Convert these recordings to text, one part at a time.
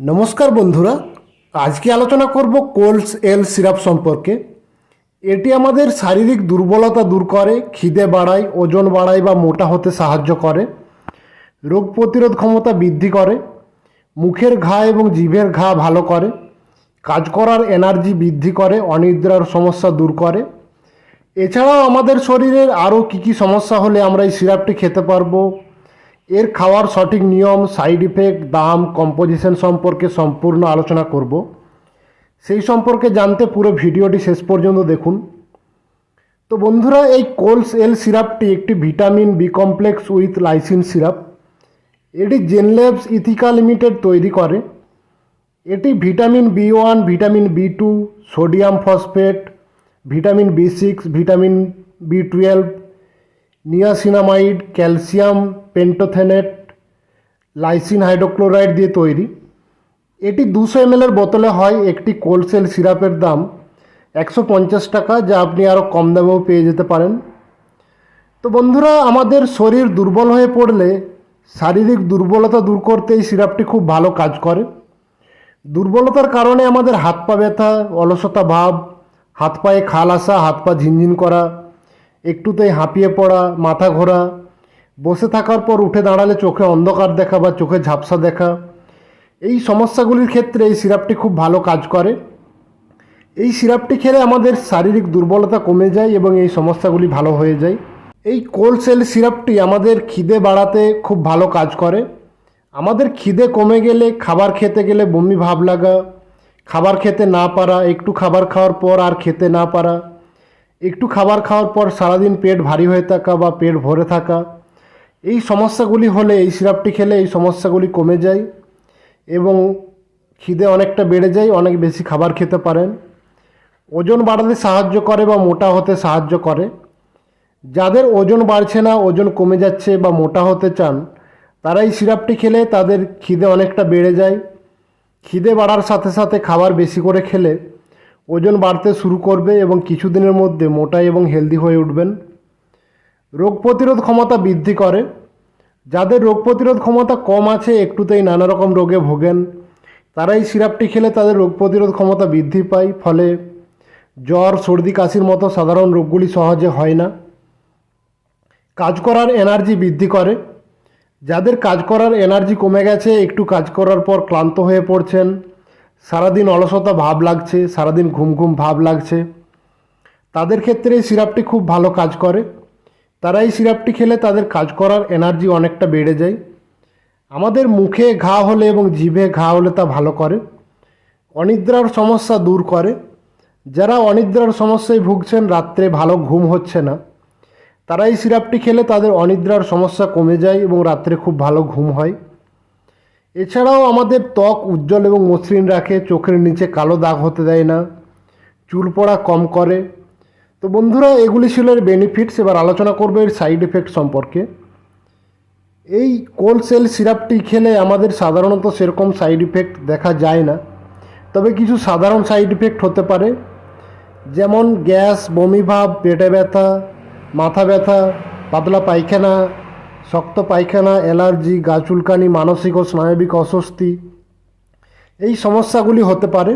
নমস্কার বন্ধুরা, আজকে আলোচনা করব কোল্ডস এল সিরাপ সম্পর্কে। এটি আমাদের শারীরিক দুর্বলতা দূর করে, খিদে বাড়ায়, ওজন বাড়ায় বা মোটা হতে সাহায্য করে, রোগ প্রতিরোধ ক্ষমতা বৃদ্ধি করে, মুখের ঘা এবং জিভের ঘা ভালো করে, কাজ করার এনার্জি বৃদ্ধি করে, অনিদ্রার সমস্যা দূর করে। এছাড়াও আমাদের শরীরের আরও কী কী সমস্যা হলে আমরা এই সিরাপটি খেতে পারব এর খাওয়ার সঠিক নিয়ম সাইড ইফেক্ট দাম কম্পোজিশন সম্পর্কে সম্পূর্ণ আলোচনা করব। সেই সম্পর্কে জানতে পুরো ভিডিওটি শেষ পর্যন্ত দেখুন। তো বন্ধুরা, এই কোলস এল সিরাপটি একটি vitamin B complex with lysine syrup এটি জেনলেবস ইথিকা লিমিটেড তৈরি করে। এটি vitamin B one vitamin B two sodium phosphate vitamin B six vitamin B twelve niacinamide calcium pantothenate, lysine hydrochloride দিয়ে তৈরি। এটি দুশো এমএলের বোতলে হয়, একটি কোলসেল সিরাপের দাম একশো পঞ্চাশ টাকা, যা আপনি আরও কম দামেও পেয়ে যেতে পারেন। তো বন্ধুরা, আমাদের শরীর দুর্বল হয়ে পড়লে শারীরিক দুর্বলতা দূর করতে এই সিরাপটি খুব ভালো কাজ করে। দুর্বলতার কারণে আমাদের হাত পা ব্যথা, অলসতা ভাব, হাত পায়ে খাল আসা, হাত পা ঝিনঝিন করা, একটুতেই হাঁপিয়ে পড়া, মাথা ঘোরা বসে থাকার পর উঠে দাঁড়ালে চোখে অন্ধকার দেখা বা চোখে ঝাপসা দেখা। এই সমস্যাগুলির ক্ষেত্রে এই সিরাপটি খুব ভালো কাজ করে। এই সিরাপটি খেলে আমাদের শারীরিক দুর্বলতা কমে যায় এবং এই সমস্যাগুলি ভালো হয়ে যায়। এই কোলসেল সিরাপটি আমাদের খিদে বাড়াতে খুব ভালো কাজ করে। আমাদের খিদে কমে গেলে, খাবার খেতে গেলে বমি ভাব লাগা, খাবার খেতে না পারা, একটু খাবার খাওয়ার পর আর খেতে না পারা, একটু খাবার খাওয়ার পর সারাদিন পেট ভারী হয়ে থাকা বা পেট ভরে থাকা এই সমস্যাগুলি হলে, এই সিরাপটি খেলে এই সমস্যাগুলি কমে যায় এবং খিদে অনেকটা বেড়ে যায়, অনেক বেশি খাবার খেতে পারেন। ওজন বাড়াতে সাহায্য করে বা মোটা হতে সাহায্য করে। যাদের ওজন বাড়ছে না, ওজন কমে যাচ্ছে বা মোটা হতে চান, তারা এই সিরাপটি খেলে তাদের খিদে অনেকটা বেড়ে যায়। খিদে বাড়ার সাথে সাথে খাবার বেশি করে খেলে ওজন বাড়তে শুরু করবে এবং কিছুদিনের মধ্যে মোটা এবং হেলদি হয়ে উঠবেন। রোগ প্রতিরোধ ক্ষমতা বৃদ্ধি করে। যাদের রোগ প্রতিরোধ ক্ষমতা কম আছে, একটুতেই নানা রকম রোগে ভোগেন। তারা এই সিরাপটি খেলে তাদের রোগ প্রতিরোধ ক্ষমতা বৃদ্ধি পায়, ফলে জ্বর, সর্দি, কাশির মতো সাধারণ রোগগুলি সহজে হয় না। কাজ করার এনার্জি বৃদ্ধি করে। যাদের কাজ করার এনার্জি কমে গেছে, একটু কাজ করার পর ক্লান্ত হয়ে পড়ছেন। সারাদিন অলসতা ভাব লাগছে, সারাদিন ঘুম ঘুম ভাব লাগছে। তাদের ক্ষেত্রে এই সিরাপটি খুব ভালো কাজ করে। তারা এই সিরাপটি খেলে তাদের কাজ করার এনার্জি অনেকটা বেড়ে যায়। আমাদের মুখে ঘা হলে এবং জিভে ঘা হলে তা ভালো করে। অনিদ্রার সমস্যা দূর করে। যারা অনিদ্রার সমস্যায় ভুগছেন, রাত্রে ভালো ঘুম হচ্ছে না। তারা এই সিরাপটি খেলে তাদের অনিদ্রার সমস্যা কমে যায় এবং রাত্রে খুব ভালো ঘুম হয়। এছাড়াও আমাদের ত্বক উজ্জ্বল এবং মসৃণ রাখে, চোখের নিচে কালো দাগ হতে দেয় না, চুল পড়া কম করে তো বন্ধুরা, এগুলি ছিল এর বেনিফিটস এবার আলোচনা করব এর সাইড এফেক্ট সম্পর্কে। এই কোলসেল সিরাপটি খেলে আমাদের সাধারণত সেরকম সাইড ইফেক্ট দেখা যায় না। তবে কিছু সাধারণ সাইড ইফেক্ট হতে পারে, যেমন গ্যাস, বমি ভাব, পেটে ব্যথা, মাথা ব্যথা, পাতলা পায়খানা, শক্ত পায়খানা, অ্যালার্জি, গা চুলকানি, মানসিক ও স্নায়বিক অস্বস্তি। এই সমস্যাগুলি হতে পারে।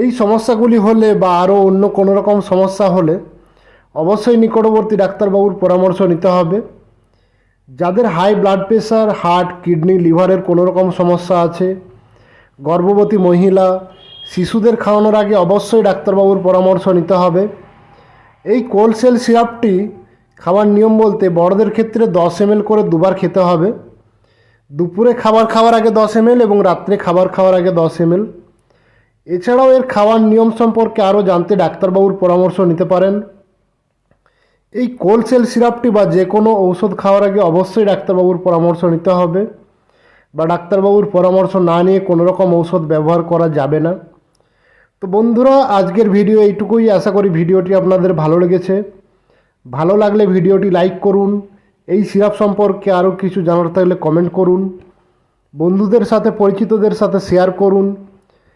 এই সমস্যাগুলি হলে বা আরও অন্য কোনো রকম সমস্যা হলে অবশ্যই নিকটবর্তী ডাক্তারবাবুর পরামর্শ নিতে হবে। যাদের high blood pressure heart kidney লিভারের কোনো রকম সমস্যা আছে, গর্ভবতী মহিলা, শিশুদের খাওয়ানোর আগে অবশ্যই ডাক্তারবাবুর পরামর্শ নিতে হবে। এই কোলসেল সিরাপটি খাওয়ার নিয়ম বলতে বড়দের ক্ষেত্রে দশ এমএল করে দুবার খেতে হবে। দুপুরে খাবার খাওয়ার আগে দশ এমএল এবং রাত্রে খাবার খাওয়ার আগে দশ এমএল। এছাড়াও এর খাওয়ার নিয়ম সম্পর্কে আরও জানতে ডাক্তারবাবুর পরামর্শ নিতে পারেন। এই কোলসেল সিরাপটি বা যে কোনো ঔষধ খাওয়ার আগে অবশ্যই ডাক্তারবাবুর পরামর্শ নিতে হবে বা ডাক্তারবাবুর পরামর্শ না নিয়ে কোনো রকম ঔষধ ব্যবহার করা যাবে না। তো বন্ধুরা, আজকের ভিডিও এইটুকুই। আশা করি ভিডিওটি আপনাদের ভালো লেগেছে। ভালো লাগলে ভিডিওটি লাইক করুন। এই সিরাপ সম্পর্কে আরও কিছু জানার থাকলে কমেন্ট করুন। বন্ধুদের সাথে, পরিচিতদের সাথে শেয়ার করুন।